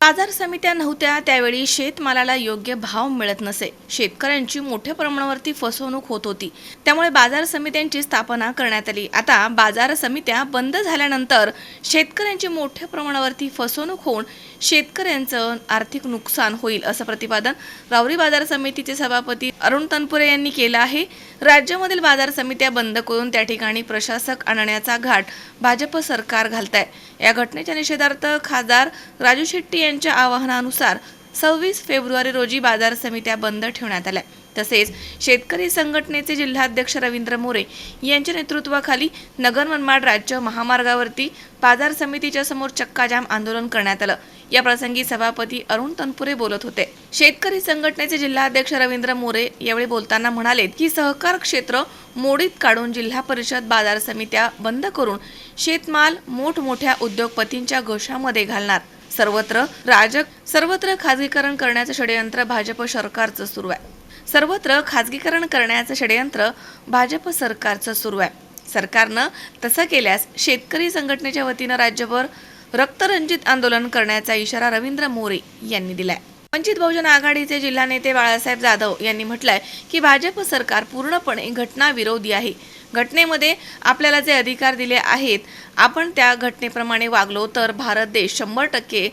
बाजार समित्या नव्हत्या त्यावेळी शेतमालाला योग्य भाव मिळत नसे. शेतकऱ्यांची मोठ्या प्रमाणावरती फसवणूक होत होती. त्यामुळे बाजार समित्यांची स्थापना करण्यात आली. आता बाजार समित्या बंद झाल्यानंतर शेतकऱ्यांची मोठ्या प्रमाणावरती फसवणूक होऊन शेतकऱ्यांचं आर्थिक नुकसान होईल असं प्रतिपादन रावरी बाजार समितीचे सभापती अरुण तनपुरे यांनी केलं आहे. राज्यामधील बाजार समित्या बंद करून त्या ठिकाणी प्रशासक आणण्याचा घाट भाजप सरकार घालत आहे या घटनेच्या निषेधार्थ खासदार राजू शेट्टी यांच्या आवाहनानुसार सव्वीस फेब्रुवारी रोजी बाजार समित्या बंद ठेवण्यात आल्या. तसेच शेतकरी संघटनेचे जिल्हाध्यक्ष रवींद्र मोरे यांच्या नेतृत्वाखाली नगर मनमाड राज्य महामार्गावरती बाजार समितीच्या समोर चक्काजाम आंदोलन करण्यात आलं. या प्रसंगी सभापती अरुण तनपुरे बोलत होते. शेतकरी संघटनेचे जिल्हाध्यक्ष रवींद्र मोरे यावेळी बोलताना म्हणाले की सहकार क्षेत्र मोडीत काढून जिल्हा परिषद बाजार समित्या बंद करून शेतमाल मोठमोठ्या उद्योगपतींच्या घोषामध्ये घालणार. सर्वत्र राजक सर्वत्र खाजगीकरण करण्याचं षडयंत्र भाजप सरकारचं सुरू आहे. सर्वत्र खाजगीकरण करण्याचं षडयंत्र भाजप सरकारचं सुरू आहे. सरकारनं तसं केल्यास शेतकरी संघटनेच्या वतीनं राज्यभर रक्तरंजित आंदोलन करण्याचा इशारा रवींद्र मोरे यांनी दिलाय. वंचित बहुजन आघाडीचे जिल्हा नेते बाळासाहेब जाधव यांनी म्हटलंय की भाजप सरकार पूर्णपणे घटनाविरोधी आहे. घटनेमध्ये आपल्याला जे अधिकार दिले आहेत आपण त्या घटनेप्रमाणे वागलो तर भारत देश शंभर टक्के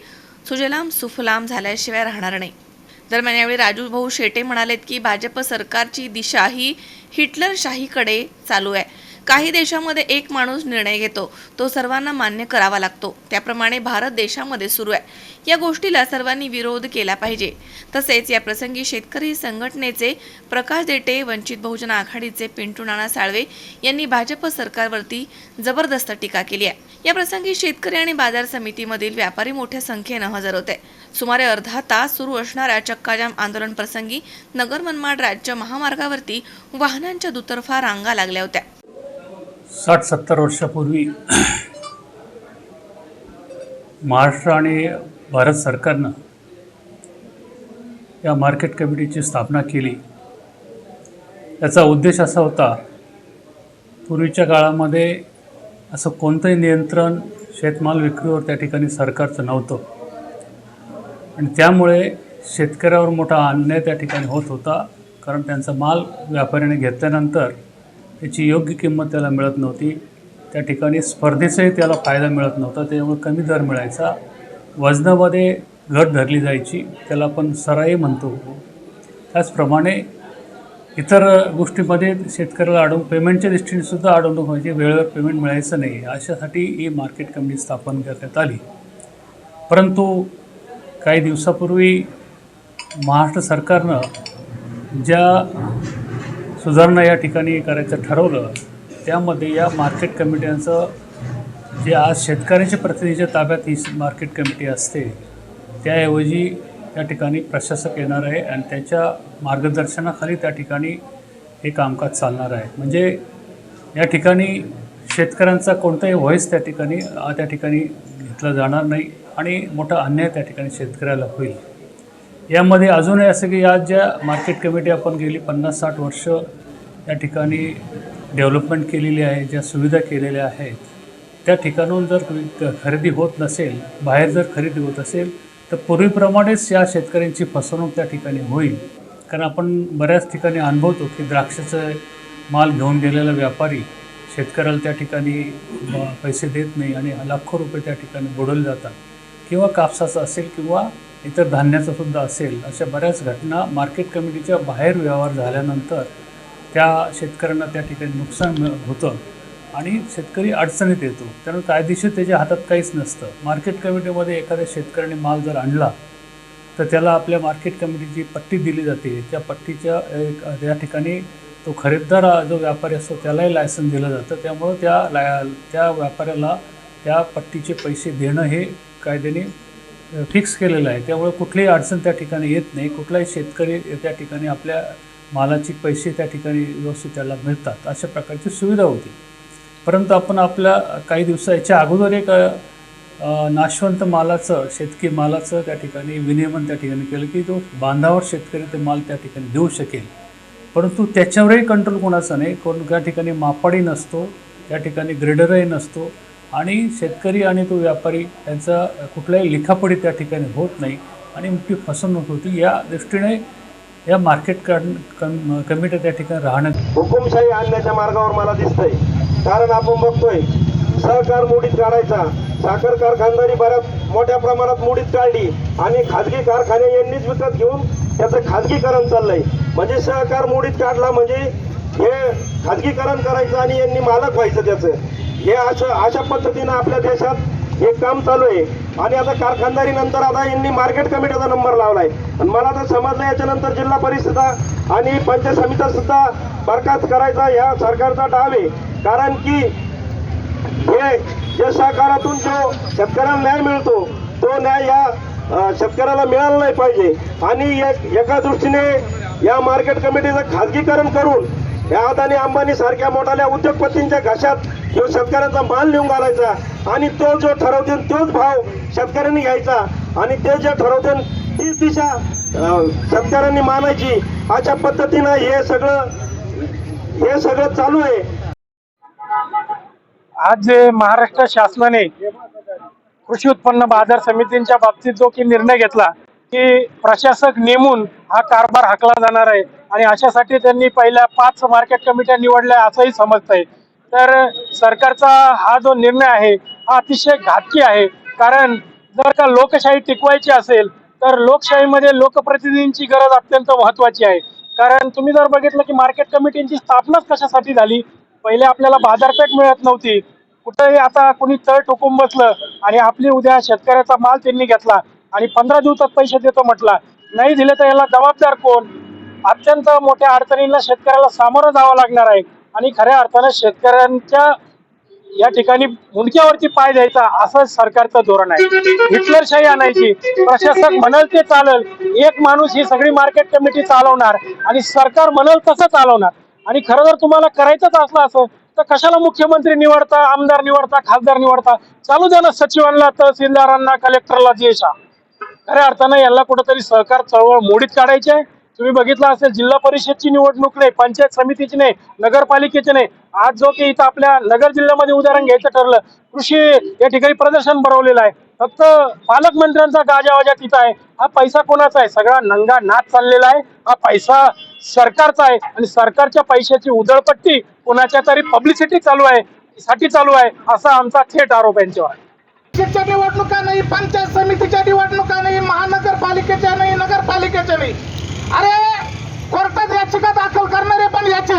सुजलाम सुफलाम झाल्याशिवाय राहणार नाही. दरम्यान यावेळी राजू भाऊ शेटे म्हणालेत की भाजप सरकारची दिशा ही हिटलरशाहीकडे चालू आहे. काही देशामध्ये एक माणूस निर्णय घेतो. तो सर्वांना मान्य करावा लागतो. त्याप्रमाणे भारत देशामध्ये सुरू आहे. या गोष्टीला सर्वांनी विरोध केला पाहिजे. तसेच या प्रसंगी शेतकरी संघटनेचे प्रकाश देटे वंचित बहुजन आघाडीचे पिंटू नाना साळवे यांनी भाजप सरकारवरती जबरदस्त टीका केली आहे. या प्रसंगी शेतकरी आणि बाजार समितीमधील व्यापारी मोठ्या संख्येनं हजर होते. सुमारे अर्धा तास सुरू असणाऱ्या चक्काजाम आंदोलन प्रसंगी नगर मनमाड राज्य महामार्गावरती वाहनांच्या दुतर्फा रांगा लागल्या होत्या. साठ सत्तर वर्षापूर्वी महाराष्ट्र आणि भारत सरकारनं या मार्केट कमिटीची स्थापना केली. याचा उद्देश असा होता पूर्वीच्या काळामध्ये असं कोणतंही नियंत्रण शेतमाल विक्रीवर त्या ठिकाणी सरकारचं नव्हतं. आणि त्यामुळे शेतकऱ्यावर मोठा अन्याय त्या ठिकाणी होत होता कारण त्यांचा माल व्यापाऱ्याने घेतल्यानंतर त्याची योग्य किंमत त्याला मिळत नव्हती. त्या ठिकाणी स्पर्धेचाही त्याला फायदा मिळत नव्हता त्यामुळे कमी दर मिळायचा. वजनामध्ये घट धरली जायची त्याला आपण सराई म्हणतो. त्याचप्रमाणे इतर गोष्टीमध्ये शेतकऱ्याला अडवून पेमेंटच्या दृष्टीने सुद्धा अडवणूक व्हायची म्हणजे वेळेवर पेमेंट मिळायचं नाही. अशासाठी ही मार्केट कमिटी स्थापन करण्यात आली. परंतु काही दिवसापूर्वी महाराष्ट्र सरकारनं ज्या सुधारणा या ठिकाणी करायचं ठरवलं त्यामध्ये या मार्केट कमिट्यांचं जे आज शेतकऱ्यांच्या प्रतिनिधीच्या ताब्यात ही मार्केट कमिटी असते त्याऐवजी त्या ठिकाणी प्रशासक येणार आहे आणि त्याच्या मार्गदर्शनाखाली त्या ठिकाणी हे कामकाज चालणार आहे. म्हणजे या ठिकाणी शेतकऱ्यांचा कोणताही व्हॉईस त्या ठिकाणी त्या ठिकाणी घेतला जाणार नाही आणि मोठा अन्याय त्या ठिकाणी शेतकऱ्याला होईल. यामध्ये अजूनही असं की आज ज्या मार्केट कमिटी आपण गेली पन्नास साठ वर्ष या ठिकाणी डेव्हलपमेंट केलेली आहे ज्या सुविधा केलेल्या आहेत त्या ठिकाणून जर खरेदी होत नसेल बाहेर जर खरेदी होत असेल तर पूर्वीप्रमाणेच या शेतकऱ्यांची फसवणूक त्या ठिकाणी होईल. कारण आपण बऱ्याच ठिकाणी अनुभवतो की द्राक्षाचं माल घेऊन गेलेला व्यापारी शेतकऱ्याला त्या ठिकाणी पैसे देत नाही आणि लाखो रुपये त्या ठिकाणी बुडवले जातात. किंवा कापसाचं असेल किंवा इतर धान्याचं सुद्धा असेल अशा बऱ्याच घटना मार्केट कमिटीच्या बाहेर व्यवहार झाल्यानंतर त्या शेतकऱ्यांना त्या ठिकाणी नुकसान होतं आणि शेतकरी अडचणीत येतो. त्यामुळे कायदेशीर त्याच्या हातात काहीच नसतं. मार्केट कमिटीमध्ये एखाद्या शेतकऱ्याने माल जर आणला तर त्याला आपल्या मार्केट कमिटीची पट्टी दिली जाते. त्या पट्टीच्या एक त्या ठिकाणी तो खरेदीदार जो व्यापारी असतो त्यालाही लायसन दिलं जातं. त्यामुळं त्या लाय त्या व्यापाऱ्याला त्या पट्टीचे पैसे देणं हे कायद्याने फिक्स केलेलं आहे. त्यामुळे कुठलीही अडचण त्या ठिकाणी येत नाही. कुठलाही शेतकरी त्या ठिकाणी आपल्या मालाची पैसे त्या ठिकाणी व्यवस्थित त्याला मिळतात अशा प्रकारची सुविधा होती. परंतु आपण आपल्या काही दिवसाच्या अगोदर एक नाशवंत मालाचं शेतकी मालाचं त्या ठिकाणी विनियमन त्या ठिकाणी केलं की तो बांधावर शेतकरी ते माल त्या ठिकाणी देऊ शकेल. परंतु त्याच्यावरही कंट्रोल कोणाचा नाही. कोण त्या ठिकाणी मापाडी नसतो त्या ठिकाणी ग्रेडरही नसतो आणि शेतकरी आणि तो व्यापारी यांचा कुठलाही लिखापडी त्या ठिकाणी होत नाही आणि मोठी फसवणूक होती. या दृष्टीने या मार्केट कम कमिटी त्या ठिकाणी राहणं हुकुमशाही आणण्याच्या मार्गावर मला दिसतंय. कारण आपण बघतोय सहकार मोडीत काढायचा. साखर कारखानदारी बऱ्याच मोठ्या प्रमाणात मोडीत काढली आणि खाजगी कारखाने यांनीच विकत घेऊन त्याचं खाजगीकरण चाललंय. म्हणजे सहकार मोडीत काढला म्हणजे हे खाजगीकरण करायचं आणि यांनी मालक व्हायचं त्याचं. हे असं अशा पद्धतीनं आपल्या देशात हे काम चालू आहे. आणि आता कारखानदारी नंतर आता यांनी मार्केट कमिटीचा नंबर लावलाय. आणि मला तर समजलं याच्यानंतर जिल्हा परिषदा आणि पंचायत समित्या सुद्धा बरखास्त करायचा या सरकारचा डाव आहे. कारण की हे जे सहकारातून जो शेतकऱ्यांना न्याय मिळतो तो न्याय या शेतकऱ्याला मिळालं नाही पाहिजे. आणि एका दृष्टीने या मार्केट कमिटीचं खाजगीकरण करून या अदानी अंबानी सारख्या मोठ्या उद्योगपतींच्या घशात जो शेतकऱ्यांचा माल नेऊन घालायचा आणि तो जो ठरवतील तोच भाव शेतकऱ्यांनी घ्यायचा. आणि ते जे ठरवतील तीच दिशा शेतकऱ्यांनी मानायची. अशा पद्धतीनं हे सगळं हे सगळं चालू आहे. आज जे महाराष्ट्र शासनाने कृषी उत्पन्न बाजार समितींच्या बाबतीत जो की निर्णय घेतला की प्रशासक नेमून हा कारभार हाकला जाणार आहे आणि अशासाठी त्यांनी पहिल्या पाच मार्केट कमिट्या निवडल्या असंही समजतंय. तर सरकारचा हा जो निर्णय आहे हा अतिशय घातकी आहे. कारण जर का लोकशाही टिकवायची असेल तर लोकशाहीमध्ये लोकप्रतिनिधींची गरज अत्यंत महत्वाची आहे. कारण तुम्ही जर बघितलं की मार्केट कमिटींची स्थापनाच कशासाठी झाली? पहिले आपल्याला बाजारपेठ मिळत नव्हती. कुठेही आता कोणी तळ टोकून बसलं आणि आपली उद्या शेतकऱ्याचा माल त्यांनी घेतला आणि पंधरा दिवसात पैसे देतो म्हटला नाही दिले तर याला जबाबदार कोण? अत्यंत मोठ्या अडचणींना शेतकऱ्याला सामोरं जावं लागणार आहे आणि खऱ्या अर्थानं शेतकऱ्यांच्या या ठिकाणी मुंडक्यावरती पाय द्यायचा असं सरकारचं धोरण आहे. हिटलरशाही आणायची. प्रशासक म्हणाल ते चालल. एक माणूस ही सगळी मार्केट कमिटी चालवणार आणि सरकार म्हणाल तसं चालवणार. आणि खरं जर तुम्हाला करायचंच असलं असं तर कशाला मुख्यमंत्री निवडता आमदार निवडता खासदार निवडता? चालू द्या ना सचिवांना तहसीलदारांना कलेक्टरला जेशा खऱ्या अर्थानं यांना कुठंतरी सहकार चळवळ मोडीत काढायची आहे. तुम्ही बघितलं असेल जिल्हा परिषदची निवडणूक नाही पंचायत समितीची नाही नगरपालिकेची नाही. आज जो की इथं आपल्या नगर जिल्ह्यामध्ये उदाहरण घ्यायचं ठरलं कृषी या ठिकाणी प्रदर्शन भरवलेलं आहे. फक्त पालकमंत्र्यांचा गाजावाजा तिथं आहे. हा पैसा कोणाचा आहे? सगळा नंगा नाच चाललेला आहे. हा पैसा सरकारचा आहे आणि सरकारच्या पैशाची उधळपट्टी कोणाच्या तरी पब्लिसिटी चालू आहे साठी चालू आहे असा आमचा थेट आरोप यांच्यावर आहे. निवडणुका नाही पंचायत समितीच्या निवडणुका नाही महानगरपालिकेच्या नाही नगरपालिकेच्या नाही. अरे कोर्टात याचिका दाखल करणारे पण याचे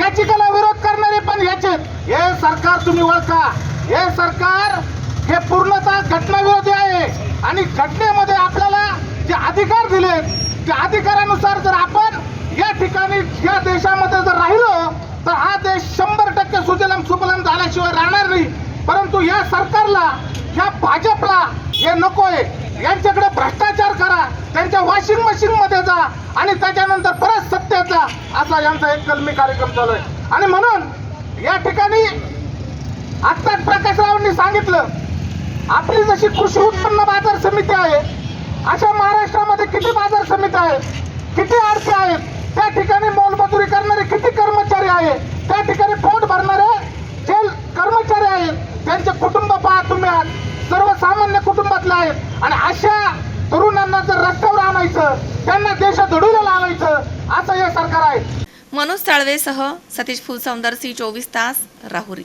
याचिकेला विरोध करणारे पण याचे हे सरकार तुम्ही ओळखा. हे सरकार हे पूर्णतः घटनाविरोधी आहे. आणि घटनेमध्ये आपल्याला जे अधिकार दिले त्या अधिकारानुसार जर आपण या ठिकाणी या देशामध्ये जर राहिलो तर हा देश शंभर टक्के सुजलम सुफलम झाल्याशिवाय राहणार नाही. परंतु या सरकारला या भाजपला हे नकोय. यांच्याकडे भ्रष्टाचार करा. त्यांच्या वॉशिंग मशीन मध्ये जा आणि त्याच्यानंतर परत सत्तेत जा असा यांचा एक कलमी कार्यक्रम चालू आहे. आणि म्हणून या ठिकाणी आत्ताच प्रकाश रावांनी सांगितलं आपली जशी कृषी उत्पन्न बाजार समिती आहे अशा महाराष्ट्रामध्ये किती बाजार समिती आहेत किती आरती आहेत त्या ठिकाणी मोलमजुरी करणारे किती कर्मचारी आहे त्या ठिकाणी पोट भरणारे जे कर्मचारी आहेत त्यांचे कुटुंब पहा तुम्ही आहात सर्वसामान्य कुटुंबातले आहेत. आणि अशा तरुणांना जर रस्त्यावर आणायचं त्यांना देशात धडूला लावायचं असं हे सरकार आहे. मनोज साळवेसह सतीश फुलसौंदर सी चोवीस तास राहुरी.